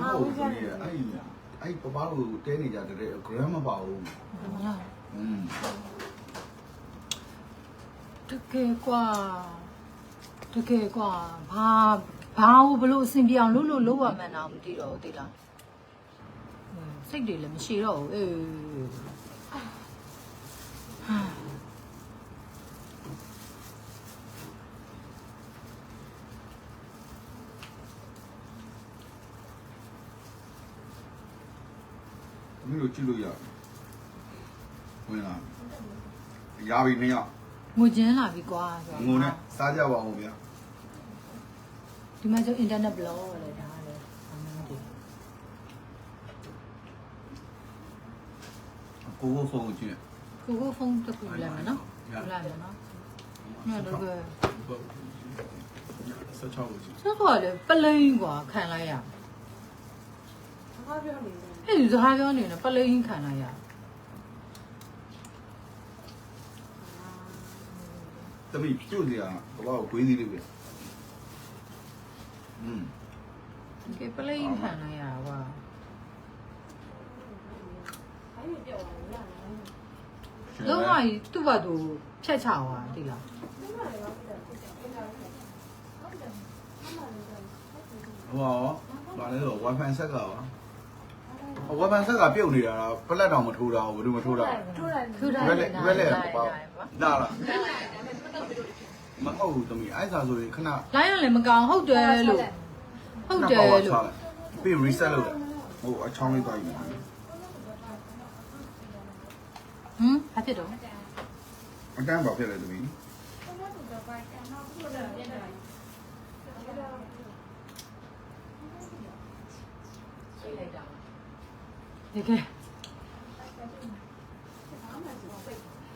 မဟုတ်ဘူးလေအဲ့အဲ့ပပကိုတဲနေကြတဲ့ gram မပါဘူးอืม တကယ်กว่าတကယ်กว่าဘာဘာလို့ဘလို့အဆင်ပြေအောင်လုပ်လို့လုပ်ရမှန်းတော့မသိတော့ဘူးသိလားဟွန်းစိတ်တွေလည်းမရှိတော့ဘူးအေး မင်းတို့ကြည့်လို့ရတယ်ဝင်လာရပြီနှစ်ယောက်ငိုကျင်းလာပြီကွာဆိုတော့ငုံနဲ့စားကြပါဦးဗျာဒီမှာကျအင်တာနက်ဘလော့လေဒါလည်းအမှန်တည်းကိုကိုဖုန်းကိုကြည့်ကိုကိုဖုန်းတစ်ခုလိုက်မယ်နော်လိုက်မယ်နော်ညတော့ကဆက်ချောက်ကိုကြည့်ဆိုတော့လေပလိန်ကွာခံလိုက်ရစကားပြောနေတ ယ်အဲ့ဒီစကားပြောနေတယ်ပလိန်ခံလိုက်ရတမိပြုတ်စရာပပကိုဂွေးသေးလေးပဲอืมကဲပလိန်ခံလိုက်ရကွာအဲ့ဒီပြောတာလည်းရတယ်လုံးဝကြီးသူ့ဘာသူဖြတ်ချသွားတိလားဒီမှာလည်းတော့ပြတယ်ပြတယ်ပြတယ်ဟုတ်တယ်အမှန်လည်းတော့ဟောဘာလဲဆို wifi ဆက်ကပါ ဟော wifi ဆက်ကပြုတ်နေတာပလက်တောင်မထိုးတာဘူးဘယ်လိုမထိုးတာထိုးလိုက်ထူတာဘယ်လဲဘယ်လဲလာပေါ့လာလားမဟုတ်ဘူးတမိအဲ့စာဆိုရင်ခဏလိုင်းရလည်းမကောင်းဟုတ်တယ်လို့ဟုတ်တယ်လို့ပြီး reset လုပ်တယ်ဟိုအချောင်းလေးသွားယူတယ်ဟမ်ဘာဖြစ်တော့အတန်းပါဖြစ်လဲတမိတ ကယ်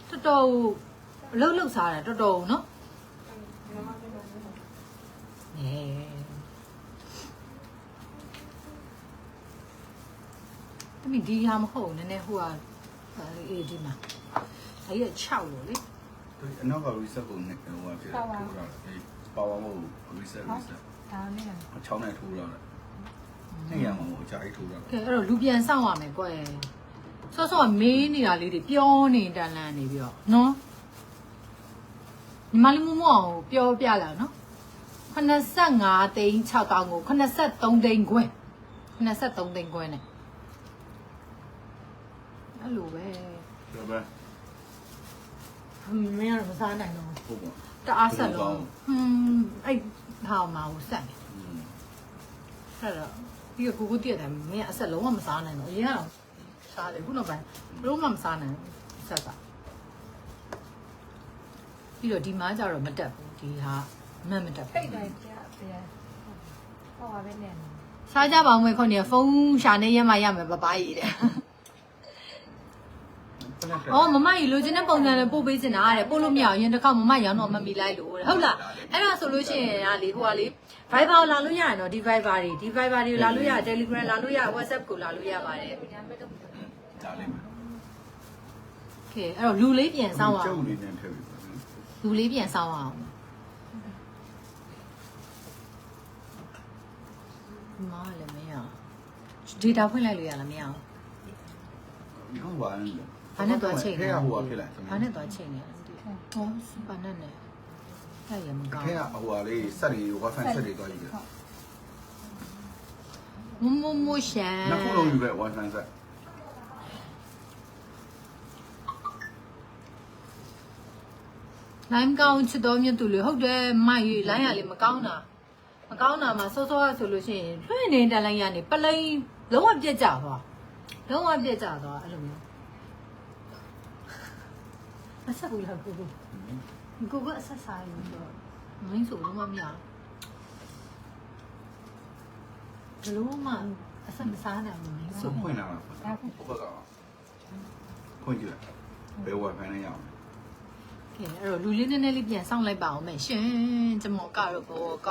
တော်တော်အလုံးလုံးစားတယ်တော်တော်နော်အဲတမီဒီဟာမဟုတ်နည်းနည်းဟိုဟာအေးဒီမှာအဲ့ရ6လို့လေအနောက်က reset ကိုနဲ့ဟိုဟာဖြစ်တယ်ထိုးတာအေး power mode reset reset ဒါနဲ့အချောင်းနဲ့ထိုးတာလေ နေရမှာဟိုအကြိုက်ထိုးတာကဲအဲ့တော့လူပြန်ဆောင်ရမယ်ကွယ်ဆော့ဆော့မေးနေတာလေးတွေပြောနေတန်လန့်နေပြီးတော့နော်ညီမလေးမမအောင်ပြောပြလာနော်85သိန်း6တောင်းကို83သိန်းခွဲ83သိန်းခွဲနဲ့အဲ့လိုပဲဒါပဲမင်းကတော့မစားနိုင်တော့ဟုတ်ပါတအားဆက်လို့ဟွန်းအဲ့ဟာမှာကိုဆက်တယ်อืมအဲ့တော့ ဒီကကိုကိုတည့်တယ်မင်းအဆက်လုံးဝမစားနိုင်တော့အရင်ကတော့စားတယ်ခုနောက်ပိုင်းဘလို့မှမစားနိုင်ဘူးဆက်ကပြီးတော့ဒီမှာကျတော့မတက်ဘူးဒီဟာမတ်မတက်ဖိတ်ဘူးတိုင်းပြပြဟောပါပဲနဲ့စားကြပါဦးမယ်ခေါင်းနေဖုန်းရှာနေရမှရမယ်ပပကြီးတဲ့။ အော်မမကြီးလိုချင်တဲ့ပုံစံနဲ့ပို့ပေးချင်တာတဲ့ပို့လို့မရအောင်ရင်တစ်ခေါက်မမရောင်းတော့မမီလိုက်လို့တဲ့ဟုတ်လားအဲ့ဒါဆိုလို့ရှိရင်ဟာလေဟိုကလေ Viber ကိုလာလို့ရရင်တော့ဒီ Viber တွေဒီ Viber တွေကိုလာလို့ရ Telegram လာလို့ရ WhatsApp ကိုလာလို့ရပါတယ်။ဒါလေးမယ်ကဲအဲ့တော့လူလေးပြန်ဆောင်အောင်ကျုပ်လေးနဲ့ထည့်ပြီလူလေးပြန်ဆောင်အောင်မားလည်းမရ data ဖွင့်လိုက်လို့ရလားမရအောင်ဒီကောင်ပါနေတယ်ဘာနဲ့သွားချိန်ခဲလဲကဟိုကဖြစ်လိုက်ဘာ နဲ့သွားချိန်လဲမသိဘူးဟောစပါနဲ့နဲ့အဲ့ရမကောင်းခဲကဟိုကလေးစက်တွေ wifi စက်တွေသွားယူတယ်မမမရှန်နှစ်ခုလုံးယူပဲ wifi စက်လိုင်းကောင်းချစ်တော်မြတ်သူလေဟုတ်တယ်မိုက်ရီလိုင်းရလေမကောင်းတာမကောင်းတာမှစောစောဆိုလို့ရှိရင်လွှင့်နေတန်လိုက်ရနေပလိန်လုံးဝပြက်ကြသွားလုံးဝပြက်ကြသွား အဲ့လိုမျိုးအဆက်ဘူးလားကိုကိုကိုကအဆက်စားရင်တော့မင်းဆိုလုံးဝမရဘူးလုံးဝအဆက်မစားနိုင်ဘူးမင်းဆိုဆိုဖွင့်လာတာဖွင့်လာဟိုဘက်ကဖွင့်ကြည့်လိုက်ဘယ် wifi နဲ့ရအောင်ကဲအဲ့တော့လူလေးနည်းနည်းလေးပြန်စောင့်လိုက်ပါအောင်မယ်ရှင်ကျမောကတော့ဘောက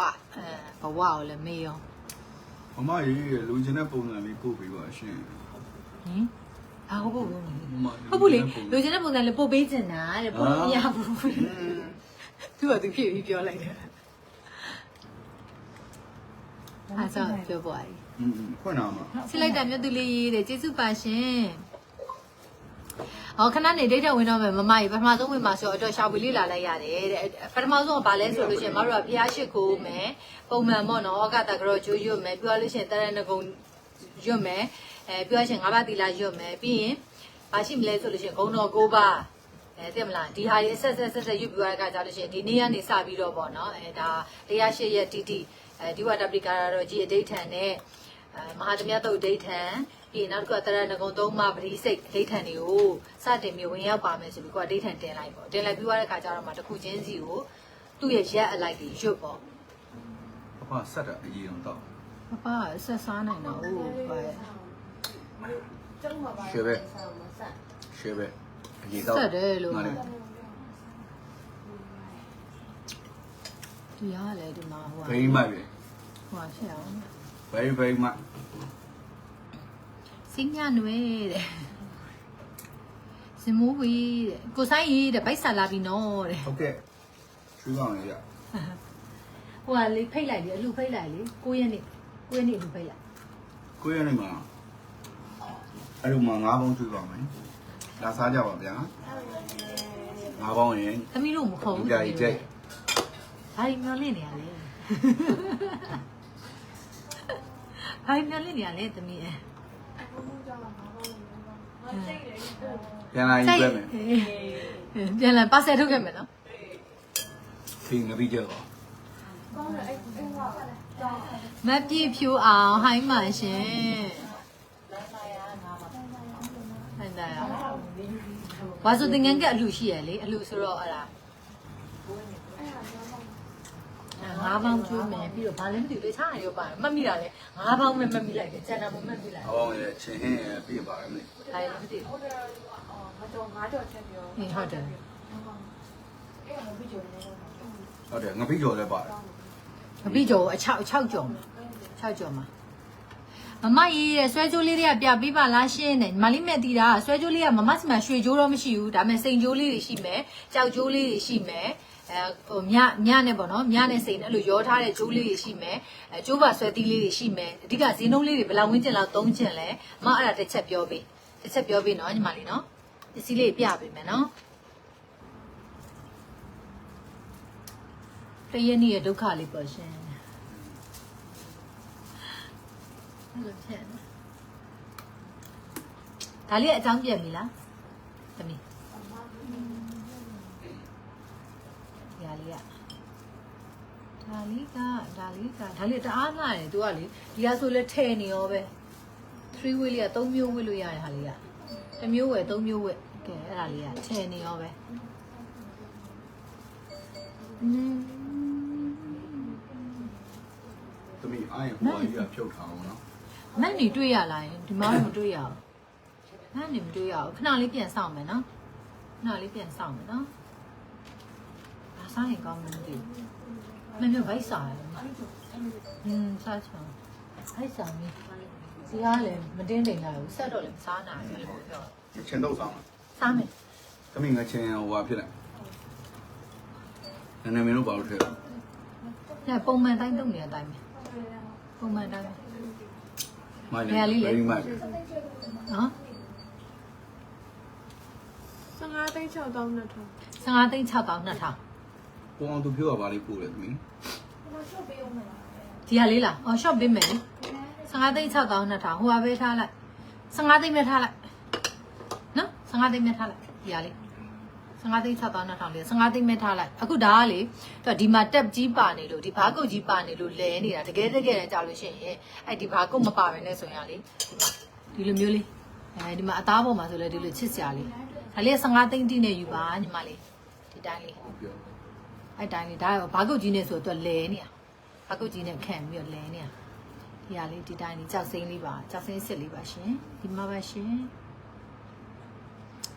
အဲဘဝကိုလည်းမေးရောမမရေလူချင်တဲ့ပုံစံလေးပို့ပေးပါရှင်ဟင် ဘာဟုတ်ဘူးဟုတ်ဘူးလေလူချင်းတဲ့ပုံစံလေးပို့ပေးချင်တာတဲ့ပို့လို့မရဘူးသူကသူဖြစ်ပြီးပြောလိုက်တယ်အဲ့ဆိုပြောပွားကြီးอืมဖွင့်တော့မှာစစ်လိုက်တာမြတ်သူလေးတဲ့ကျေးဇူးပါရှင်ဟောခဏနေဒိတ်ထဝင်တော့မယ်မမကြီးပထမဆုံးဝင်မှာဆိုတော့ရှာဖွေလေးလာလိုက်ရတယ်တဲ့ပထမဆုံးကဘာလဲဆိုလို့ရှိရင်မတို့ကဖျားရှိခိုးမယ်ပုံမှန်ပေါ့နော်ဩကတကတော့ကျွရွတ်မယ်ပြောလို့ရှိရင်တရဏဂုံရွတ်မယ် အဲပြောရှင်ငါးပါးသီလရွတ်မယ်ပြီးရင်ဘာရှိမလဲဆိုလို့ရှိရင်ဂုံတော်၉ပါးအဲသိမလားဒီဟာတွေဆက်ဆက်ဆက်ဆက်ရွတ်ပြရတဲ့အခါကျလို့ရှိရင်ဒီနေ့ကနေစပြီးတော့ပေါ့နော်အဲဒါတရားရှိရဲ့တီတီအဲဒီဝတ္တပိကာရတော့ကြီးအဋိဋ္ဌံနဲ့အဲမဟာသမယတုတ်ဒိဋ္ဌံပြီးရင်နောက်တစ်ခုကတရဏဂုံသုံးပါးပရိစိတ်ဒိဋ္ဌံတွေကိုစတင်ပြီးဝင်ရောက်ပါမယ်ဆိုပြီးကိုကဒိဋ္ဌံတင်လိုက်ပေါ့တင်လိုက်ပြီးသွားတဲ့ခါကျတော့မှတစ်ခုချင်းစီကိုသူ့ရဲ့ရက်အလိုက်ကြီးရွတ်ပေါ့အဖဆက်တာအရင်တော့ပပဆက်စားနိုင်တော့ဟုတ်ပါ ကျုံးမှာပါရှေ့ပဲရှေ့ပဲအရင်တော့ဆက်တယ်လို့ငါလည်းဒီရလေဒီမှာဟို very much ဟိုဖြစ်အောင် very very much စင်းညနွဲတဲ့စင်မိုးဝေးတဲ့ကိုဆိုင်ရေးတဲ့ဗိုက်ဆာလာပြီနော်တဲ့ဟုတ်ကဲ့ချူးအောင်ရဟိုကလေဖိတ်လိုက်လေအလူဖိတ်လိုက်လေ9ရက်နေ့9ရက်နေ့အလူဖိတ်လိုက်ကိုရနေမှာ အဲ့လိုမှငါးပေါင်းချူးပါမယ်လာစားကြပါဗျာငါးပေါင်းရင်သမီးတို့မခုံဒီဘူးကြကြီးကြိတ်ဘာလို့မျောလင့်နေရလဲဘာလို့မျောလင့်နေရလဲသမီးအဲဘုံဘုံကြောင့်ငါဘာလို့လဲငါစိတ်တယ်ပြန်လာရင်ပြမယ်ပြန်လာပါဆယ်ထုတ်ခဲ့မယ်နော်ဒီငပိကြောက်ကောင်းတယ်အဲ့အဲ့ဟာကြောင်းမပြည့်ဖြူအောင်ဟိုင်းမှရှင် ဟန်တာရဘာဆိုတင်ငန်းကအလှရှိရလေအလှဆိုတော့အဲ့ဒါအဲ့ဟာကြောင်းတော့ငါးပေါင်းကျွေးမယ်ပြီးတော့ဘာလဲမသိဘူးလေချားရောပါမှတ်မိတာလေငါးပေါင်းမဲ့မှတ်မိလိုက်တယ်ကျန်တာမမှတ်မိလိုက်အပေါင်းရဲ့ချင်းဟင်းရဲ့ပြပါရမယ်ဒါလည်းမသိဘူးဟုတ်တယ်အော်ငါကြောင်းငါကြောင်းချက်ပြောဟင်းဟုတ်တယ်အဲ့ဟာဘီဂျိုနေတော့ဟုတ်တယ်ငပိကြော်လည်းပါတယ်အပြီးကျော်အချောက်အချောက်ကျော်မှာအချောက်ကျော်မှာ မမကြီးရဲ့ဆွဲကြိုးလေးတွေကပြပေးပါလားရှင်းတယ်ညီမလေးမဲ့တီတာဆွဲကြိုးလေးကမမစီမှာရွှေကြိုးတော့မရှိဘူးဒါပေမဲ့စိန်ကြိုးလေးတွေရှိမယ်ကြောက်ကြိုးလေးတွေရှိမယ်အဲဟိုမြမြနဲ့ပေါ့နော်မြနဲ့စိန်နဲ့အဲ့လိုရောထားတဲ့ကြိုးလေးတွေရှိမယ်အဲကြိုးပါဆွဲသီးလေးတွေရှိမယ်အဓိကဈေးနှုန်းလေးတွေဘယ်လောက်ဝန်းကျင်လောက်သုံးကျင်လဲမအဲ့ဒါတစ်ချက်ပြောပေးတစ်ချက်ပြောပေးနော်ညီမလေးနော်ပစ္စည်းလေးပြပေးမယ်နော်တရနေ့ရဲ့ဒုက္ခလေးပေါ့ရှင် အဲ့လိုဖြစ်နေဒါလေးအကြောင်းပြပြီလားသမီးဒါလေးကဒါလေးကဒါလေးကဒါလေးတအားလာတယ်သူကလေဒီကဆိုလဲထဲနေရောပဲ3 way လေးက3မျိုးဝတ်လို့ရတဲ့ဟာလေးကတစ်မျိုးဝယ်3မျိုးဝယ်ကဲအဲ့ဒါလေးကထဲနေရောပဲอืมသမီးအားရဟိုအကြီးကဖြုတ်ထားအောင်နော် မက်နေတွေ့ရလားယင်ဒီမှာတော့မတွေ့ရဘူးမက်နေမတွေ့ရဘူးခဏလေးပြန်ဆောင်မယ်နော်ခဏလေးပြန်ဆောင်မယ်နော်ဘာစားရင်ကောင်းမလဲမသိဘူးမင်းတို့ဗိုက်စားရတယ်อืมစားချင်ဗိုက်စားမင်းစီကားလည်းမတင်းတိမ်လာဘူးဆက်တော့လည်းမစားနိုင်ဘူးလို့ပြောချင်းတော့ဆောင်စားမယ်သမီးငါချင်းဟိုဟာဖြစ်တယ်နည်းနည်းမင်းတို့ဘာလို့ထဲလဲညပုံမှန်တိုင်းတုံနေတဲ့အတိုင်းပဲပုံမှန်တိုင်းပဲ မိုင်းဘယ်လေးလဲ very much နော်15သိန်း6တောင်းနဲ့ထောင်း15သိန်း6တောင်း2000ကိုအောင်သူပြောတာဘာလေးပို့လဲသမီးကျွန်တော်ရှော့ပေးအောင်မလားဒီဟာလေးလားအော် shop ပေးမယ်လေ15သိန်း6တောင်း2000ဟိုဟာပဲထားလိုက်15သိန်းပဲထားလိုက်နော်15သိန်းပဲထားလိုက်ဒီဟာလေး 15သိန်း6တောင်း2000လေး15သိန်းပဲထားလိုက်အခုဒါကလေသူကဒီမှာတက်ကြီးပါနေလို့ဒီဘာကုတ်ကြီးပါနေလို့လဲနေတာတကယ်တကယ်ကြာလို့ရှိရင်အဲ့ဒီဘာကုတ်မပါဘဲနဲ့ဆိုရင်လေဒီလိုမျိုးလေးအဲဒီမှာအသားပေါ်မှာဆိုလဲဒီလိုချစ်စရာလေးဒါလေး15သိန်းတိနဲ့ယူပါညီမလေးဒီတိုင်းလေးဟုတ်ပြောအဲ့တိုင်းလေးဒါရောဘာကုတ်ကြီးနဲ့ဆိုတော့လဲနေတာဘာကုတ်ကြီးနဲ့ခံပြီးတော့လဲနေတာဒီဟာလေးဒီတိုင်းလေးကြောက်စိမ်းလေးပါကြောက်စိမ်းစစ်လေးပါရှင်ဒီမှာပါရှင်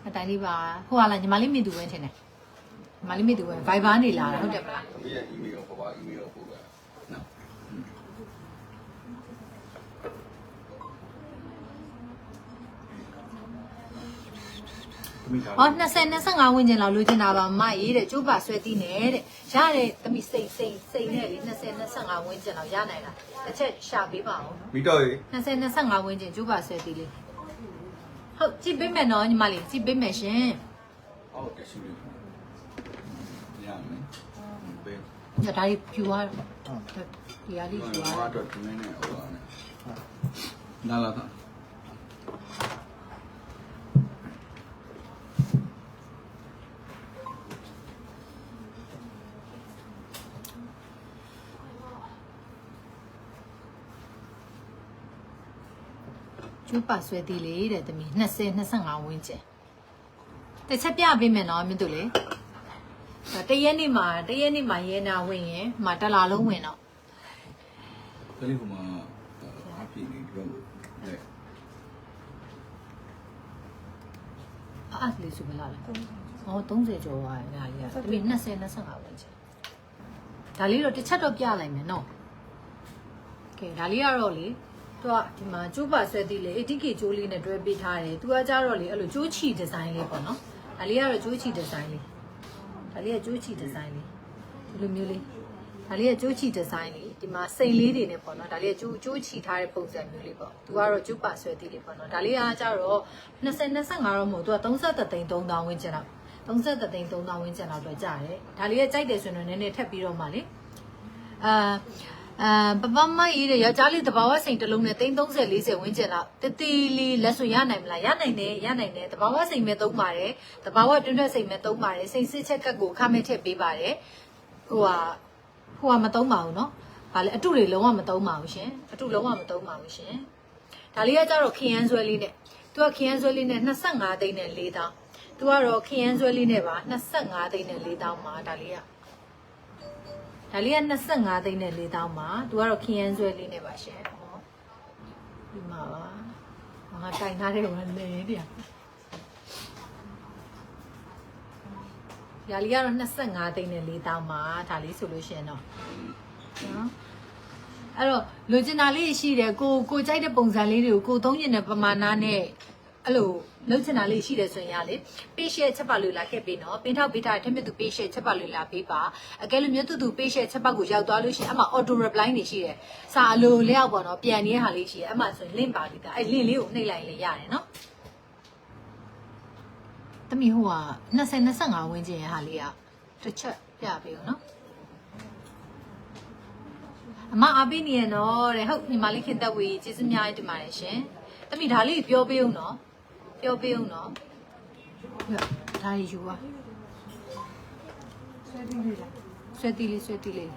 အတိုင်းလေးပါဟိုဟာလားညီမလေးမိသူဝင်ထင်တယ်ညီမလေးမိသူဝင် Viber နေလာတာဟုတ်တယ်မလားသမီးရဲ့ email ကိုပါ email ကိုပို့ပါနော်တမိသားဟော20 25ဝန်းကျင်လောက်လိုချင်တာပါမရေးတဲ့ကျိုးပါဆွဲတီးနေတဲ့ရတယ်သမီးစိတ်စိတ်စိတ်နဲ့လေ20 25ဝန်းကျင်လောက်ရနိုင်လားတစ်ချက်ရှာပေးပါဦးမိတော့ရေ20 25ဝန်းကျင်ကျိုးပါဆွဲတီးလေး ဟုတ်ကြည့်ပေးမယ်နော်ညီမလေးကြည့်ပေးမယ်ရှင်အော်တရှိလေးရမယ်ဘေးညဒါလေးဖြူသွားဒီဟာလေးဖြူသွားဘာတော့ဒီနေ့နဲ့ဟိုပါနဲ့နားလာတာ ကျိုးပါဆွဲတီးလေးတဲ့သမီး20 25ဝန်းကျင်တစ်ချက်ပြပေးမယ်နော်မြင့်သူလေးဒါတရက်နေ့မှာတရက်နေ့မှာရဲနာဝင်ရင်မှာတစ်လာလုံးဝင်တော့ကလေးကမှအပြည့်နေဒီတော့လေအားလေးစုမလားလားဟော30ကျော်ပါရဲ့ဒါလေးကသမီး20 25ဝန်းကျင်ဒါလေးတော့တစ်ချက်တော့ပြလိုက်မယ်နော်ကဲဒါလေးကတော့လေ သူကဒီမှာကျိုးပါဆွဲတီးလေ ATK ကျိုးလေးနဲ့တွဲပေးထားတယ်သူကကြတော့လေအဲ့လိုကျိုးချီဒီဇိုင်းလေးပေါ့နော်ဒါလေးကတော့ကျိုးချီဒီဇိုင်းလေးဒါလေးကကျိုးချီဒီဇိုင်းလေးဒီလိုမျိုးလေးဒါလေးကကျိုးချီဒီဇိုင်းလေးဒီမှာစိန်လေးတွေနဲ့ပေါ့နော်ဒါလေးကကျိုးကျိုးချီထားတဲ့ပုံစံမျိုးလေးပေါ့သူကတော့ကျိုးပါဆွဲတီးလေးပေါ့နော်ဒါလေးကကြတော့20 25တော့မဟုတ်သူက33သိန်း3000ဝန်းကျင်လောက်33သိန်း3000ဝန်းကျင်လောက်တော့ကြာတယ်ဒါလေးကကြိုက်တယ်ဆိုရင်တော့နည်းနည်းထပ်ပြီးတော့မှလေအာ အာပပမရေးတဲ့ယောက်ျားလေးတဘာဝစိန်တစ်လုံးနဲ့330 40ဝန်းကျင်လောက်တတိလေးလက်ဆွရနိုင်မလားရနိုင်တယ်ရနိုင်တယ်တဘာဝစိန်မဲ့သုံးပါတယ်တဘာဝတွင်းတွက်စိန်မဲ့သုံးပါတယ်စိန်စစ်ချက်ကတ်ကိုခမဲ့ထည့်ပေးပါတယ်ဟိုဟာဟိုဟာမသုံးပါဘူးเนาะဗာလေအတုတွေလုံးဝမသုံးပါဘူးရှင်အတုလုံးဝမသုံးပါဘူးရှင်ဒါလေးကကြတော့ခရမ်းဆွဲလေးနဲ့သူကခရမ်းဆွဲလေးနဲ့25သိန်းနဲ့4တောင်းသူကတော့ခရမ်းဆွဲလေးနဲ့ပါ25သိန်းနဲ့4တောင်းပါဒါလေးက ဒါလေးက25သိန်းနဲ့4တောင်းပါသူကတော့ခရမ်းဆွဲလေးနဲ့ပါရှင်ဟောဒီမှာပါငါတိုင်ထားတဲ့ဝန်နေတရားဒါလေးကတော့25သိန်းနဲ့4တောင်းပါဒါလေးဆိုလို့ရှိရင်တော့နော်အဲ့တော့လိုချင်တာလေးရှိတယ်ကိုကိုကြိုက်တဲ့ပုံစံလေးတွေကိုကိုသုံးကျင်တဲ့ပမာဏနဲ့ အဲ့လိုလုံးချင်တာလေးရှိတယ်ဆိုရင်ရလေပေးရှယ်ချက်ပါလို့လာခဲ့ပေးနော်ပင်းထောက်ပေးထားတဲ့ထက်မြက်သူပေးရှယ်ချက်ပါလို့လာပေးပါအကယ်လို့မြတ်သူသူပေးရှယ်ချက်ပါကိုရောက်သွားလို့ရှိရင်အမှ auto reply နေရှိတယ်စာအလိုလျောက်ပေါ့နော်ပြန်နေတဲ့ဟာလေးရှိတယ်အမှဆိုရင် link ပါလိမ့်တာအဲ့ link လေးကိုနှိပ်လိုက်လေရတယ်နော်တမီဟိုက20 25ဝန်းကျင်ရဲ့ဟာလေးကတစ်ချက်ပြပေးဦးနော်အမအားပေးနေရနော်တဲ့ဟုတ်ညီမလေးခင်သက်ဝေးကျေးဇူးများတင်ပါတယ်ရှင်တမိဒါလေးပြောပေးအောင်နော် ပြောပေးအောင်နော်ဒါရီယူပါဆွဲတီးလေးဆွဲတီးလေး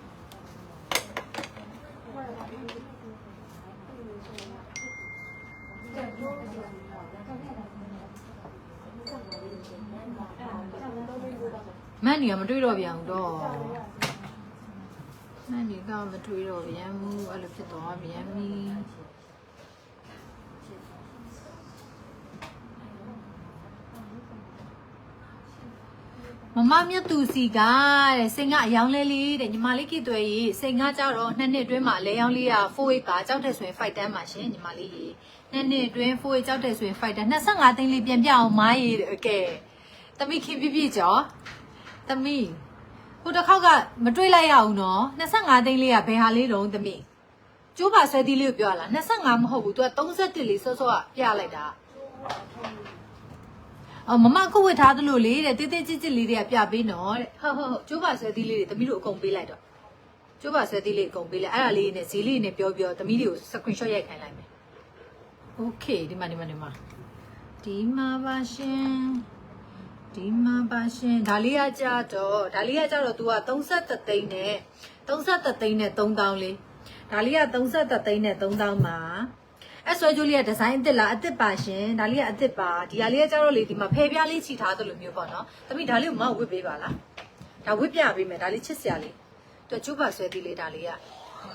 မန်နီကမတွေ့တော့ပြန်ဘူးတော့မန်ဒီကမထွေးတော့ဗျမ်းမှုအဲ့လိုဖြစ်သွားဗျမ်းမီ မမမြတ်သူစီကတဲ့စိန်ကအယောင်လဲလေးတဲ့ညီမလေးကိသွဲကြီးစိန်ကကြတော့နှစ်နှစ်အတွင်းမှာလဲယောင်လေးက4ကကြောက်တဲ့ဆိုရင်5တန်းမှာရှင်ညီမလေးကြီးနှစ်နှစ်အတွင်း4ကြောက်တဲ့ဆိုရင်5တန်း25သိန်းလေးပြန်ပြအောင်မားရေးတဲ့ကဲတမိခင်ပြပြကြောတမိဟိုတစ်ခေါက်ကမတွေးလိုက်ရအောင်နော်25သိန်းလေးကဘယ်ဟာလေးတုံးတမိကျိုးပါဆွဲသီးလေးကိုပြောလာ25မဟုတ်ဘူး तू က31လေးစောစောကပြလိုက်တာ အော်မမခုဝတ်ထားသလိုလေတဲ့တေးသေးချစ်ချစ်လေးတွေကပြပေးနော်တဲ့ဟုတ်ဟုတ်ဟုတ်ကျိုးပါဆွဲသီးလေးတွေသမီးတို့အကုန်ပေးလိုက်တော့ကျိုးပါဆွဲသီးလေးအကုန်ပေးလိုက်အဲ့ဒါလေးနဲ့ဈေးလေးနဲ့ပြောပြောသမီးတွေကို screenshot ရိုက်ခိုင်းလိုက်မယ်โอเคဒီမှာဒီမှာဒီမှာဒီမှာပါရှင်ဒီမှာပါရှင်ဒါလေးကကြတော့ဒါလေးကကြတော့ तू က33သိန်းနဲ့33သိန်းနဲ့3000လေးဒါလေးက33သိန်းနဲ့3000ပါ အဲ့ဆွဲကြိုးလေးကဒီဇိုင်းအစ်စ်လားအစ်စ်ပါရှင်ဒါလေးကအစ်စ်ပါဒီဟာလေးကကျတော့လေဒီမှာဖယ်ပြားလေးချီထားသလိုမျိုးပေါ့နော်သမီးဒါလေးကိုမဝစ်ပေးပါလားဒါဝစ်ပြပေးမယ်ဒါလေးချစ်စရာလေးသူကျိုးပါဆွဲသေးလေးဒါလေးက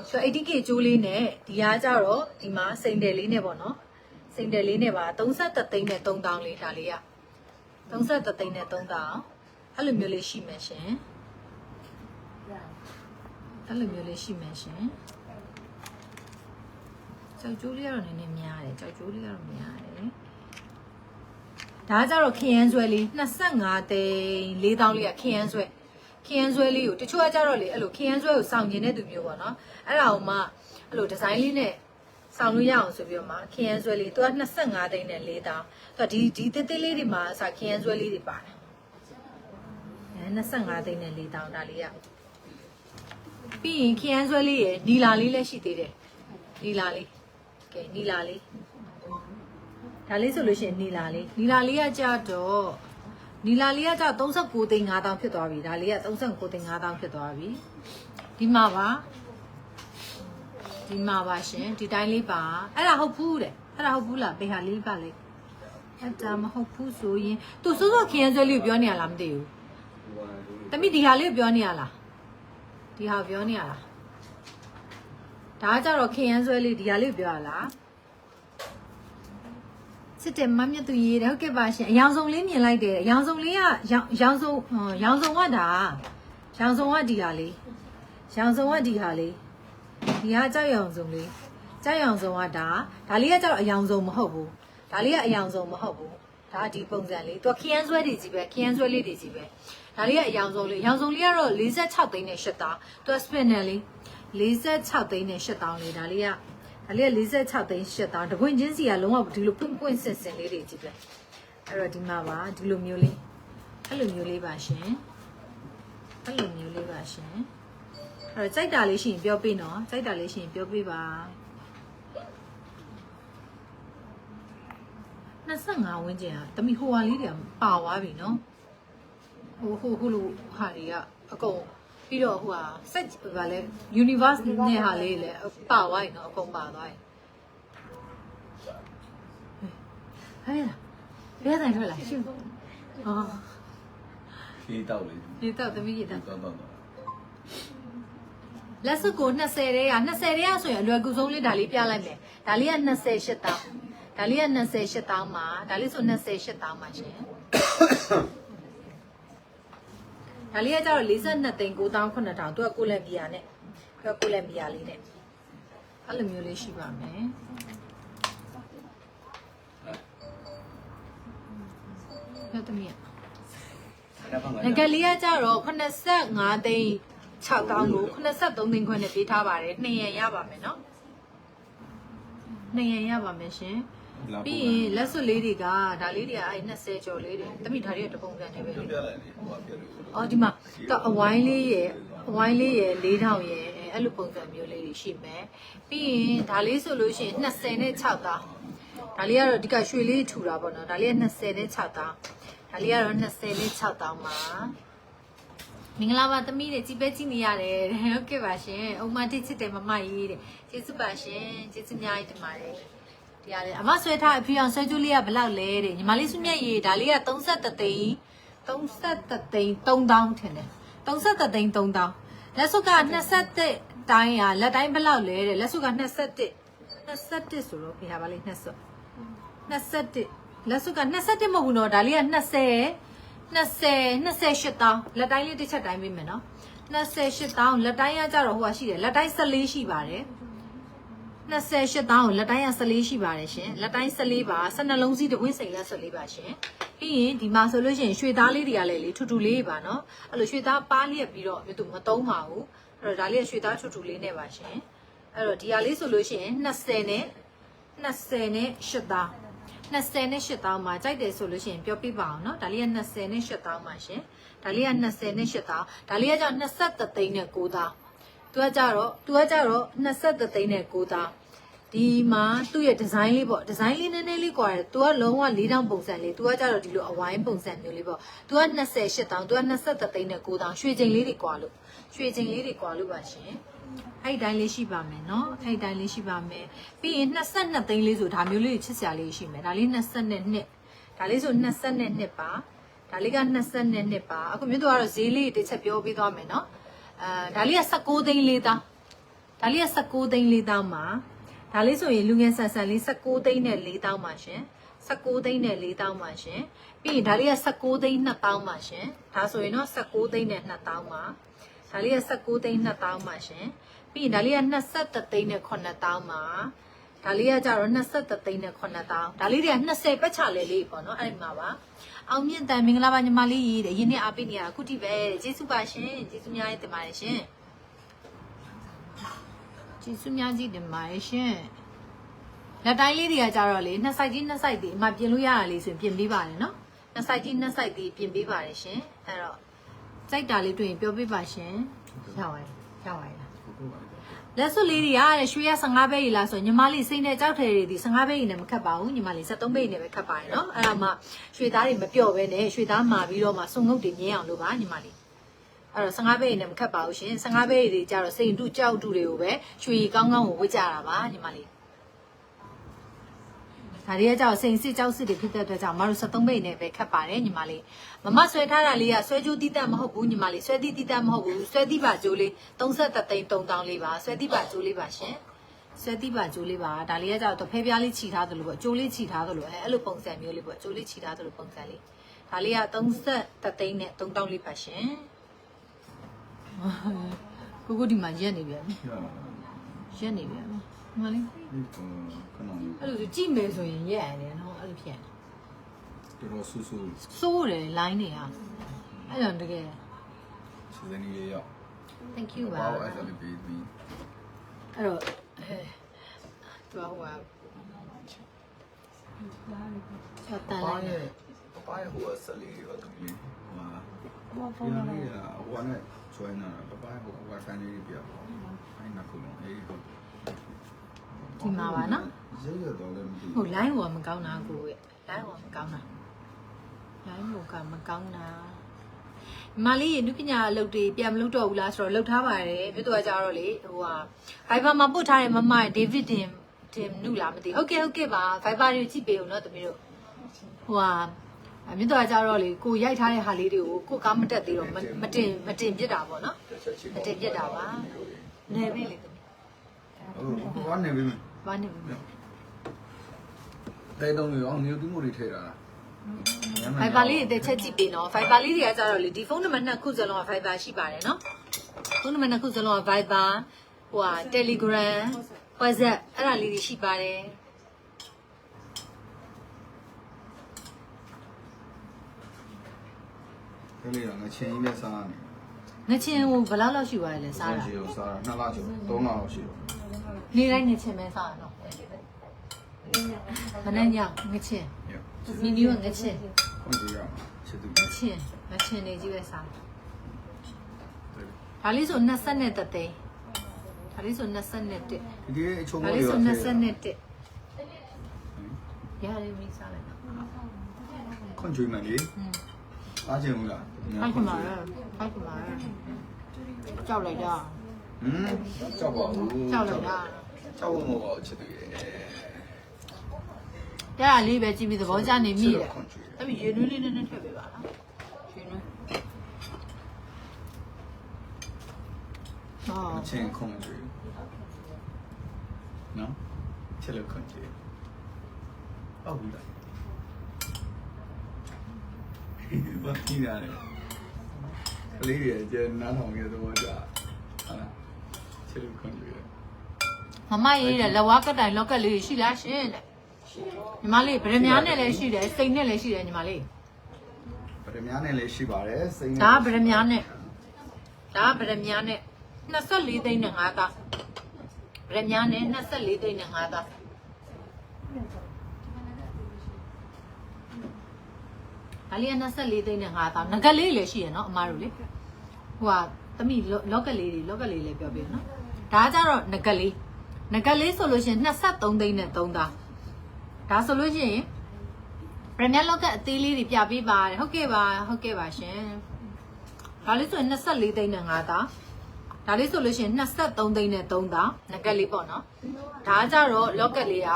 ဆို 80k ကျိုးလေးနဲ့ဒီဟာကျတော့ဒီမှာစိန်တယ်လေးနဲ့ပေါ့နော်စိန်တယ်လေးနဲ့ပါ33သိန်းနဲ့3000လေးဒါလေးက33သိန်းနဲ့3000အဲ့လိုမျိုးလေးရှိမယ်ရှင်အဲ့လိုမျိုးလေးရှိမယ်ရှင် ကြောက်ကျိုးလေးကတော့နည်းနည်းများတယ်ကြောက်ကျိုးလေးကတော့များတယ်ဒါကကြတော့ခရမ်းဆွဲလေး25သိန်း4000လေးကခရမ်းဆွဲခရမ်းဆွဲလေးကိုတချို့ကကြတော့လေအဲ့လိုခရမ်းဆွဲကိုစောင့်ကျင်တဲ့သူမျိုးပေါ့နော်အဲ့ဒါကိုမှအဲ့လိုဒီဇိုင်းလေးနဲ့စောင့်လို့ရအောင်ဆိုပြီးတော့မှခရမ်းဆွဲလေးသူက25သိန်းနဲ့4000သူကဒီဒီတေးသေးလေးတွေမှာအစားခရမ်းဆွဲလေးတွေပါတယ်အဲ25သိန်းနဲ့4000ဒါလေးကပြီးရင်ခရမ်းဆွဲလေးရယ်နီလာလေးလည်းရှိသေးတယ်နီလာလေး ကဲနီလာလေးဒါလေးဆိုလို့ရှိရင်နီလာလေးနီလာလေးကကြတော့နီလာလေးကကြ39သိန်း5000ဖြစ်သွားပြီဒါလေးက39သိန်း5000ဖြစ်သွားပြီဒီမှာပါဒီမှာပါရှင်ဒီတိုင်းလေးပါအဲ့ဒါဟုတ်ဘူးတဲ့အဲ့ဒါဟုတ်ဘူးလားဘေဟာလေးပါလေအဲ့ဒါမဟုတ်ဘူးဆိုရင်သူစိုးစိုးခရမ်းဆွဲလေးကိုပြောနေရလားမသိဘူးတမိဒီဟာလေးကိုပြောနေရလားဒီဟာကိုပြောနေရလား ဒါကကြတော့ခရမ်းဆွဲလေးဒီဟာလေးကိုပြောရလားစစ်တယ်မမြတ်သူရေးတယ်ဟုတ်ကဲ့ပါရှင်အယောင်စုံလေးမြင်လိုက်တယ်အယောင်စုံလေးကရောင်ရောင်စုံဟောရောင်စုံကဒါရောင်စုံကဒီဟာလေးရောင်စုံကဒီဟာလေးဒီဟာကြောက်ရောင်စုံလေးကြောက်ရောင်စုံကဒါဒါလေးကကြောက်အယောင်စုံမဟုတ်ဘူးဒါလေးကအယောင်စုံမဟုတ်ဘူးဒါဒီပုံစံလေးသူကခရမ်းဆွဲတွေကြီးပဲခရမ်းဆွဲလေးတွေကြီးပဲဒါလေးကအယောင်စုံလေးအယောင်စုံလေးကတော့46သိန်းနဲ့8တောင်းသူက spinner လေး 46သိန်းနဲ့8တောင်းလေးဒါလေးကဒါလေးက46သိန်း8တောင်းတပွင့်ချင်းစီကလုံးဝဒီလိုပွင့်ပွင့်ဆင်ဆင်လေးတွေကြီးပဲအဲ့တော့ဒီမှာပါဒီလိုမျိုးလေးအဲ့လိုမျိုးလေးပါရှင်အဲ့လိုမျိုးလေးပါရှင်အဲ့တော့ကြိုက်တာလေးရှိရင်ပြောပေးနော်ကြိုက်တာလေးရှိရင်ပြောပေးပါ25ဝန်းကျင်อ่ะတမီဟိုဟာလေးတွေကပါသွားပြီနော်ဟိုဟိုဟိုလိုဟာတွေကအကုန် ပြီးတော့ဟိုဟာစက်ဗာလဲ universe နဲ့ဟာလေးလည်းပါသွားပြီနော်အကုန်ပါသွားပြီဟဲ့ဘယ်တိုင်းထွက်လာရှင်အော်ခေးတောက်လေဒီတော့သမီးကြီးတော့တော့တော့တော့လက်စုပ်ကို20တဲ့က20တဲ့ကဆိုရင်အလွယ်ကူဆုံးလေးဒါလေးပြလိုက်မယ်ဒါလေးက28တောင်းဒါလေးက28တောင်းမှာဒါလေးဆို28တောင်းမှာရှင် ဒါလေးကကျတော့42သိန်း9တောင်း9000သူကကိုလံဘီယာနဲ့သူကကိုလံဘီယာလေးနဲ့အဲ့လိုမျိုးလေးရှိပါမယ်ဟုတ်တယ်မြတ်ငကလေးကကြတော့85သိန်း6တောင်းကို83သိန်းခွဲနဲ့ပေးထားပါတယ်2ရန်ရပါမယ်နော်2ရန်ရပါမယ်ရှင် ပြီးရင်လက်စွပ်လေးတွေကဒါလေးတွေကအဲ20ကျော်လေးတွေတမိဒါတွေကတပုံစံနေပဲပြောလေပြလိုက်လေဟိုကပြောလို့အော်ဒီမှာတော့အဝိုင်းလေးရယ်အဝိုင်းလေးရယ်4000ရယ်အဲ့လိုပုံစံမျိုးလေးတွေရှိမယ်ပြီးရင်ဒါလေးဆိုလို့ရှိရင်20နဲ့6တောင်းဒါလေးကတော့ဒီကရွှေလေးထူတာပေါ့နော်ဒါလေးက20နဲ့6တောင်းဒါလေးကတော့20နဲ့6တောင်းပါမင်္ဂလာပါသမီးတွေကြည်ပဲကြည်နေရတယ်တဲ့ဟုတ်ကဲ့ပါရှင်အုံမတိချစ်တယ်မမကြီးတဲ့ကျေးဇူးပါရှင်ကျေးဇူးများကြီးတင်ပါတယ် တရားလေအမဆွဲထားအဖေအောင်ဆွဲကြိုးလေးကဘယ်လောက်လဲတဲ့ညီမလေးစုမြတ်ရေဒါလေးက33သိန်း33သိန်း3000ထင်တယ်33သိန်း3000လက်စုပ်က21တိုင်းอ่ะလက်တိုင်းဘယ်လောက်လဲတဲ့လက်စုပ်က21 21ဆိုတော့ဖေဟာပါလေ21 21လက်စုပ်က21မဟုတ်ဘူးနော်ဒါလေးက20 20 28တောင်းလက်တိုင်းလေးတစ်ချက်တိုင်းပေးမယ်နော်28တောင်းလက်တိုင်းကကြတော့ဟိုကရှိတယ်လက်တိုင်း14ရှိပါတယ် 28တောင်းကိုလက်တိုင်းက14ရှိပါတယ်ရှင်လက်တိုင်း14ပါ12လုံးစီးတစ်ဝင်းစိန်လက်14ပါရှင်ပြီးရင်ဒီမှာဆိုလို့ရှိရင်ရွှေသားလေးတွေကလည်းလေထူထူလေးပါနော်အဲ့လိုရွှေသားပါလျက်ပြီးတော့မြတ်သူမသုံးပါဘူးအဲ့တော့ဒါလေးကရွှေသားထူထူလေးနဲ့ပါရှင်အဲ့တော့ဒီဟာလေးဆိုလို့ရှိရင်20နဲ့20နဲ့8တောင်း 20နဲ့8တောင်းမှာကြိုက်တယ်ဆိုလို့ရှိရင်ပြောပြပါအောင်เนาะဒါလေးက20နဲ့8တောင်းပါရှင်ဒါလေးက20နဲ့8တောင်းဒါလေးကကြောင့်23သိန်းနဲ့9တောင်း သူကကြတော့သူကကြတော့23သိန်းနဲ့9သားဒီမှာသူ့ရဲ့ဒီဇိုင်းလေးပေါ့ဒီဇိုင်းလေးနည်းနည်းလေးကွာတယ်။ तू ကလုံးဝ၄တောင်ပုံစံလေး။ तू ကကြတော့ဒီလိုအဝိုင်းပုံစံမျိုးလေးပေါ့။ तू က28တောင် तू က23သိန်းနဲ့9တောင်ရွှေချိန်လေးတွေကွာလို့ရွှေချိန်လေးတွေကွာလို့ပါရှင်။အဲ့တိုင်းလေးရှိပါမယ်နော်။အဲ့တိုင်းလေးရှိပါမယ်။ပြီးရင်22သိန်းလေးဆိုဒါမျိုးလေးချစ်စရာလေးရှိမယ်။ဒါလေး22ဒါလေးဆို22ပါ။ဒါလေးက22ပါ။အခုမြို့သူကတော့ဈေးလေးတစ်ချက်ပြောပေးသွားမယ်နော်။ အာဒါလေးက19သိန်းလေးသားဒါလေးက19သိန်းလေးသားမှာဒါလေးဆိုရင်လူငယ်ဆန်ဆန်လေး19သိန်းနဲ့4တောင်းပါရှင်19သိန်းနဲ့4တောင်းပါရှင်ပြီးရင်ဒါလေးက19သိန်း2တောင်းပါရှင်ဒါဆိုရင်တော့19သိန်းနဲ့2တောင်းပါဒါလေးက19သိန်း2တောင်းပါရှင်ပြီးရင်ဒါလေးက23သိန်းနဲ့9000ပါဒါလေးကကြတော့23သိန်းနဲ့9တောင်းဒါလေးတွေက20ပတ်ချလဲလေးပေါ့နော်အဲ့ဒီမှာပါ အောင်မြင့်တန်မင်္ဂလာပါညီမလေးရေတဲ့ရင်းနဲ့အားပေးနေရအခုထိပဲတဲ့ကျေးဇူးပါရှင်ကျေးဇူးများတင်ပါတယ်ရှင်ကျေးဇူးများကြီးတင်ပါတယ်ရှင်လက်တိုင်းလေးတွေကကြတော့လေနှစ်ဆိုင်ကြီးနှစ်ဆိုင်ဒီအမှပြင်လို့ရတာလေးဆိုရင်ပြင်ပေးပါတယ်နော်နှစ်ဆိုင်ကြီးနှစ်ဆိုင်ဒီပြင်ပေးပါတယ်ရှင်အဲ့တော့ကြိုက်တာလေးတွေ့ရင်ပြောပေးပါရှင်ရပါတယ်ရပါတယ်လား လက်စွပ်လေးတွေကတဲ့ရွှေရ15ဘဲကြီးလားဆိုရင်ညီမလေးစိတ်နဲ့ကြောက်ထည်တွေဒီ15ဘဲကြီးနဲ့မခတ်ပါဘူးညီမလေး73ဘဲကြီးနဲ့ပဲခတ်ပါတယ်နော်အဲ့ဒါမှရွှေသားတွေမပြော့ဘဲနဲ့ရွှေသားမာပြီးတော့မှစုံငုတ်တွေမြင်အောင်လုပ်ပါညီမလေးအဲ့တော့15ဘဲကြီးနဲ့မခတ်ပါဘူးရှင်15ဘဲကြီးတွေကြတော့စိန်တုကြောက်တုတွေကိုပဲရွှေကြီးကောင်းကောင်းကိုဝစ်ကြတာပါညီမလေး ဒါတွေကကြောက်စိန်စစ်ကြောက်စစ်တွေဖြစ်တဲ့အတွက်ကြောင့်မတို့73ဘဲကြီးနဲ့ပဲခတ်ပါတယ်ညီမလေးမမဆွဲထားတာလေးကဆွဲကြိုးတိတက်မဟုတ်ဘူးညီမလေးဆွဲတိတိတက်မဟုတ်ဘူးဆွဲတိပါကြိုးလေး33သိန်း3000လေးပါဆွဲတိပါကြိုးလေးပါရှင်ဆွဲတိပါကျိုးလေးပါဒါလေးကကြောက်တော့ဖဲပြားလေးခြိထားသလိုပေါ့ကျိုးလေးခြိထားသလိုအဲအဲ့လိုပုံစံမျိုးလေးပေါ့ကျိုးလေးခြိထားသလိုပုံစံလေးဒါလေးက30သိန်းနဲ့3000လေးပါရှင်ကိုကိုဒီမှာရက်နေပြန်ပြီရက်နေပြန်ပြီ မလေးခဏလေးအဲ့လိုဆိုကြည့်မယ်ဆိုရင်ရက်ရတယ်နော်အဲ့လိုဖြစ်တော်တော်ဆူဆူစိုးတယ် line တွေကအဲ့တော့တကယ်စီဇန်ကြီးလေးရောက် thank you ပါဘာလို့အဲ့ဒါလေးပြီးပြီးအဲ့တော့အဲသူကဟိုကချက်တန်ဘာလိုက်ရဲ့ဘာရဲ့ဟိုဆက်လေးရောတမီးဟာဘောဒီဖုန်းလာလေးကဟိုနဲ့ကျွမ်းနေတာဘာဟို wifi လေးပြပေါ့အဲ့နာခုလုံးအေးဟုတ် ဒီမှာပါနော်ရရတော့လည်းမသိဟို line ဟိုကမကောင်းတာကိုရဲ့ line ဟိုကမကောင်းတာ line ဟိုကမကောင်းတာမလေးရေနုပညာအလုပ်တွေပြန်မလုပ်တော့ဘူးလားဆိုတော့လုပ်ထားပါတယ်ပြတော့ကြတော့လေဟိုဟာ Viber မှာပို့ထားတဲ့မမ David တင်တင်နုလားမသိဟုတ်ကဲ့ဟုတ်ကဲ့ပါ Viber တွေကြည့်ပေးဦးနော်တမီးတို့ဟိုဟာအမြင့်တော်ကြတော့လေကိုရိုက်ထားတဲ့ဟာလေးတွေကိုကိုကားမတက်သေးတော့မမတင်မတင်ပြစ်တာပေါ့နော်မတင်ပြစ်တာပါနေပြီလေတမီးဟုတ်ဘာနေပြီ ဘာနေပြီတဲတုံးရောနေတူးမှုတွေထဲတာဖိုင်ဘာလေးတွေချက်ကြည့်ပေးနော်ဖိုင်ဘာလေးတွေကကြတော့လေဒီဖုန်းနံပါတ်နှစ်ခုစလုံးကဖိုင်ဘာရှိပါတယ်နော်ဖုန်းနံပါတ်နှစ်ခုစလုံးက Viber ဟိုဟာ Telegram WhatsApp အဲ့ဒါလေးတွေရှိပါတယ်ကလေးကငချင်းကြီးနဲ့စားနေငချင်းဟိုဘယ်လောက်လောက်ရှိပါလဲစားတာရှိတော့စားနှစ်လကျော်သုံးလလောက်ရှိတော့ နေ့တိုင်းငချင်းပဲစားတာနော်မနေ့ညငချင်းနီနီကငချင်းခွင့်ပြုရမှာချစ်သူငချင်းငချင်းနေကြီးပဲစားဒါလေးဆို20နဲ့တသိန်းဒါလေးဆို20နဲ့တက်ဒီဒီအချုံဒါမိုးလေးတွေဆိုရော20နဲ့တက်ရတယ်မိစားလိုက်တော့ခွင့်ကျွေးမယ်လေอืมအားချင်ဘူးလားဖိုက်ခမာရဖိုက်ခမာရကြောက်လိုက်တာ ဟမ်ကြောက်ပါဘူးကြောက်လိုက်တာကြောက်ဖို့မဟုတ်ပါဘူးချစ်သူရဲ့တဲ့အားလေးပဲကြည့်ပြီးသဘောကျနေမိတယ်ခွင့်ကျွေးအဲ့ဒီရေနွေးလေးနည်းနည်းထည့်ပေးပါလားရေနွေးဟောအချင်းခွင့်ကျွေးနော်ချစ်လို့ခွင့်ကျွေးဟုတ်ပြီလားဘာကြီးရတယ်ကလေးရဲ့ကျန်နားထောင်ရတဲ့ဘောကြဟာ ချစ်လို့ခွန်ကြီးပဲမမရေးတဲ့လက်ဝါးကတိုင်လော့ကက်လေးတွေရှိလားရှင်တဲ့ညီမလေးဗရမများနဲ့လည်းရှိတယ်စိန်နဲ့လည်းရှိတယ်ညီမလေးဗရမများနဲ့လည်းရှိပါတယ်စိန်ဒါဗရမများနဲ့ဒါဗရမများနဲ့24သိန်းနဲ့5ကဗရမများနဲ့24သိန်းနဲ့5ကအလီယန်24သိန်းနဲ့5ကငကလေးလည်းရှိရနော်အမတို့လေဟိုဟာ တမိလောက်ကက်လေးတွေလောက်ကက်လေးလည်းပြောပြနော်ဒါကကြတော့ငကက်လေးငကက်လေးဆိုလို့ရှိရင်23သိန်းနဲ့3သားဒါဆိုလို့ရှိရင်ဗရမ ्या လောက်ကက်အသေးလေးတွေပြပေးပါတယ်ဟုတ်ကဲ့ပါဟုတ်ကဲ့ပါရှင်ဒါလေးဆိုရင်24သိန်းနဲ့5သားဒါလေးဆိုလို့ရှိရင်23သိန်းနဲ့3သားငကက်လေးပေါ့နော်ဒါကကြတော့လော့ကက်လေးက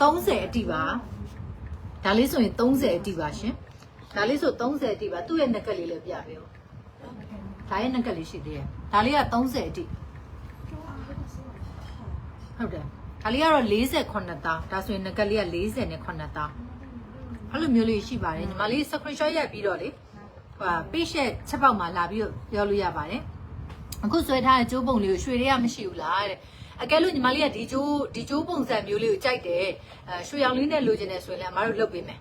30အတိပါဒါလေးဆိုရင်30အတိပါရှင်ဒါလေးဆို30အတိပါသူ့ရဲ့ငကက်လေးလည်းပြပေးဦး ဒါရဲ့ငကက်လေးရှိသေးတယ်ဒါလေးက30အတိဟုတ်တယ်ဒါလေးကတော့48သားဒါဆိုရင်ငကက်လေးက40နဲ့9သားအဲ့လိုမျိုးလေးရှိပါတယ်ညီမလေး screenshot ရိုက်ပြီးတော့လေဟို page ရဲ့ချက်ပေါက်မှာလာပြီးတော့ပြောလို့ရပါတယ်အခုဆွဲထားတဲ့ကျိုးပုံလေးကိုရွှေတွေကမရှိဘူးလားတဲ့အကယ်လို့ညီမလေးကဒီကျိုးဒီကျိုးပုံစံမျိုးလေးကိုကြိုက်တယ်အဲရွှေရောင်လေးနဲ့လိုချင်တယ်ဆိုရင်လည်းအမတို့လုပ်ပေးမယ်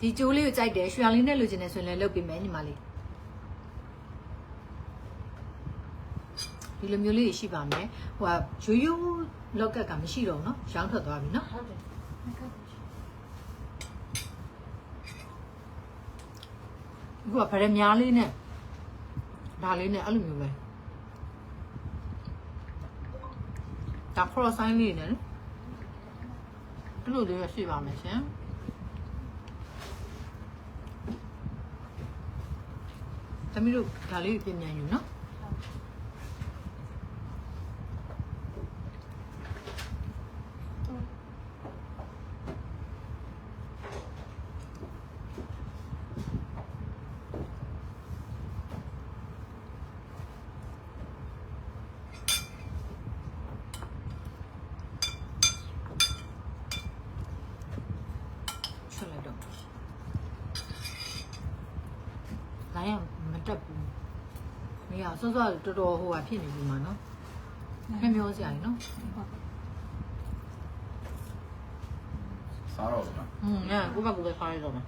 ဒီကျိုးလေးကိုကြိုက်တယ်ရွှေရောင်လေးနဲ့လိုချင်တယ်ဆိုရင်လည်းလုပ်ပေးမယ်ညီမလေး ဒီလိုမျိုးလေးရှိပါမယ်ဟိုကရိုးရိုးလောက်ကက်ကမရှိတော့ဘူးเนาะရောင်းထွက်သွားပြီเนาะ ဟုတ်တယ်ငါကပ်ပြီ အခုကဗရမ ्या လေးနဲ့ဒါလေးနဲ့အဲ့လိုမျိုးပဲဒါ cross sign လေးနဲ့အဲ့လိုလေးရရှိပါမယ်ရှင်သမီးတို့ဒါလေးပြင်ပြန်ယူနော် တက်ဘူးမရစောစောတော်တော်ဟိုဟာဖြစ်နေပြီမှာနော်ခင်ပြောစရာကြီးနော် စားတော့လား อืมเนี่ยကိုယ့်ဘက်ကိုယ်ပဲခါရတော့မယ်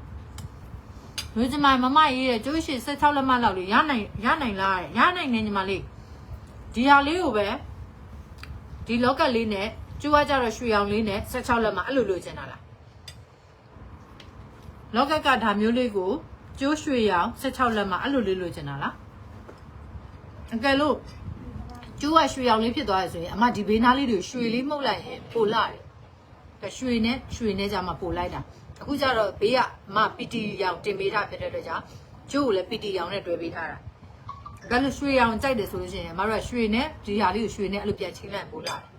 လူကျမမမရေးတဲ့ကျိုးရှိ16လက်မလောက်လေးရနိုင်ရနိုင်လားရနိုင်နေညီမလေးဒီဟာလေးကိုပဲဒီလောကက်လေးနဲ့ကျိုးကကြတော့ရွှေအောင်လေးနဲ့16လက်မအဲ့လိုလိုချင်တာလားလောကက်ကဒါမျိုးလေးကို ကျိုးရွှေအောင်16လက်မအဲ့လိုလေးလိုချင်တာလားအကယ်လို့ကျိုးကရွှေအောင်လေးဖြစ်သွားရဆိုရင်အမဒီဘေးနားလေးတွေရွှေလေးမှုတ်လိုက်ရင်ပိုလာတယ်ဒါရွှေနဲ့ရွှေနဲ့ကြမှာပို့လိုက်တာအခုကျတော့ဘေးကအမပီတီရောင်တင်ပေးထားဖြစ်တဲ့အတွက်ကြောင့်ကျိုးကိုလည်းပီတီရောင်နဲ့တွဲပေးထားတာဒါလို့ရွှေရောင်ကြိုက်တယ်ဆိုလို့ရှိရင်အမတို့ကရွှေနဲ့ဒီဟာလေးကိုရွှေနဲ့အဲ့လိုပြန်ချင်းလိုက်ပို့လာတယ်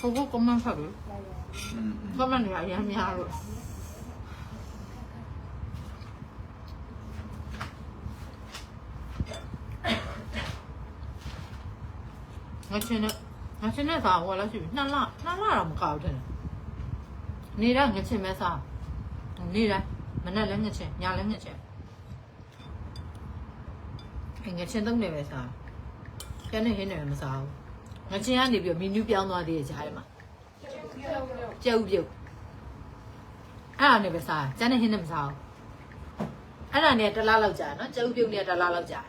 ကကမန်ဖတ်လို့อืมကမန်နေရအများများလို့ငါချင်းနဲ့ငါချင်းနဲ့စားဟိုလားရှိပြီနှစ်လနှစ်လတော့မကောက်တယ်နေတော့ငါချင်းမဲစားနေတိုင်းမနေ့လည်းငါချင်းညလည်းငါချင်းအဲ့ငါချင်းသုံးနေပဲစားကျန်နေဟင်းနေမစားဘူး ငါချင်းကနေပြီးမီနူးပြောင်းသွားသေးတယ်ကြားထဲမှာကျုပ်ပြုတ်အဲ့ဒါနဲ့ပဲစားကျန်တဲ့ဟင်းနဲ့မစားဘူးအဲ့ဒါနဲ့တစ်လားလောက်ကြာနော်ကျုပ်ပြုတ်နဲ့တစ်လားလောက်ကြာ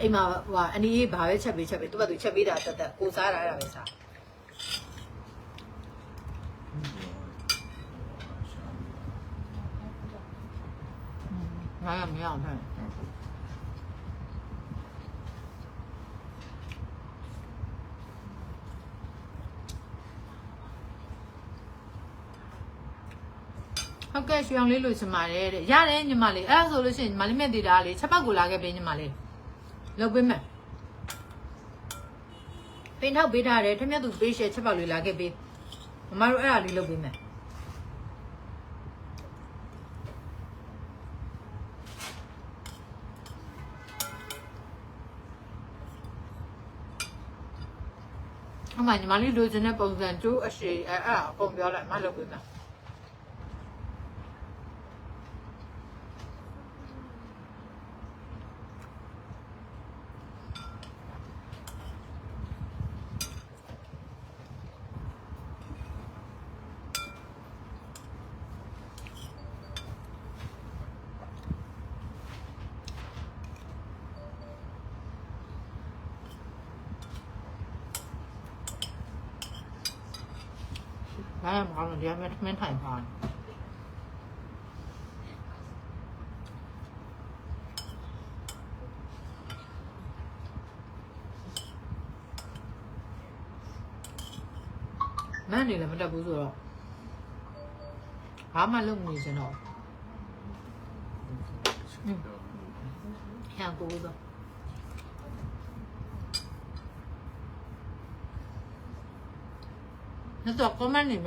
အိမ်မှာဟိုအနီးဘာပဲချက်ပေးချက်ပေးသူ့ဘက်သူချက်ပေးတာတက်တက်ကိုစားတာအဲ့ဒါပဲစားငါရမရအောင်ဖန် ဟုတ်ကဲ့ရွှေအောင်လေးလို့ချင်ပါတယ်တဲ့ရတယ်ညီမလေးအဲ့ဒါဆိုလို့ရှိရင်ညီမလေးမြက်တည်တာလေးချက်ပတ်ကိုလာခဲ့ပေးညီမလေးလုပ်ပေးမယ်ပင်ထောက်ပေးထားတယ်ထက်မြက်သူပေးရှယ်ချက်ပတ်လေးလာခဲ့ပေးမမတို့အဲ့ဒါလေးလုပ်ပေးမယ်အမညီမလေးလိုချင်တဲ့ပုံစံကျိုးအရှိအဲ့အဲ့ဒါအကုန်ပြောလိုက်မလုပ်ပေးမယ် ဘာမှမကောင်းလို့ဒီအမေမင်းထိုင်ပါမန်းနေလည်းမတက်ဘူးဆိုတော့ဘာမှလုပ်မနေစင်တော့ဟန်ကိုတော့那做哥们里面。